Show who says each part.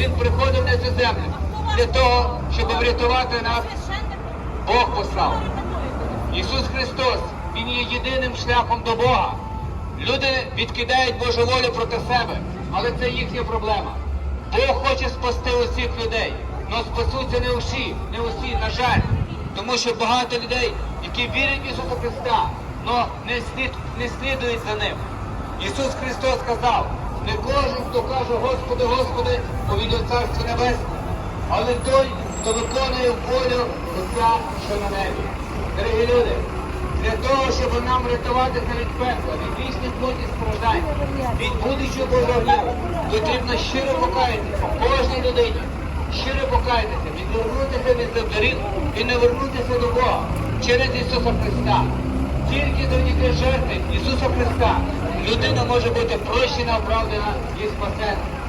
Speaker 1: Він приходив на цю землю для того, щоб врятувати нас. Бог послав. Ісус Христос, Він є єдиним шляхом до Бога. Люди відкидають Божу волю проти себе, але це їхня проблема. Бог хоче спасти усіх людей, але спасуться не усі, не усі, на жаль. Тому що багато людей, які вірять в Ісуса Христа, але не, слідують за Ним. Ісус Христос сказав, кожен, хто каже Господи, Господи, повідомляє Царство Небесне, але той, хто виконує волю Отця, що на небі. Дорогі люди, для того, щоб нам рятуватися від пекла, від вічних плоті страждань, від будущого Божого потрібно щиро покаятися кожній людині, щиро покаятися, відвернутися від доріг і не вернутися до Бога через Ісуса Христа. Тільки завдяки жертви Ісуса Христа людина може бути прощена, оправдана і спасена.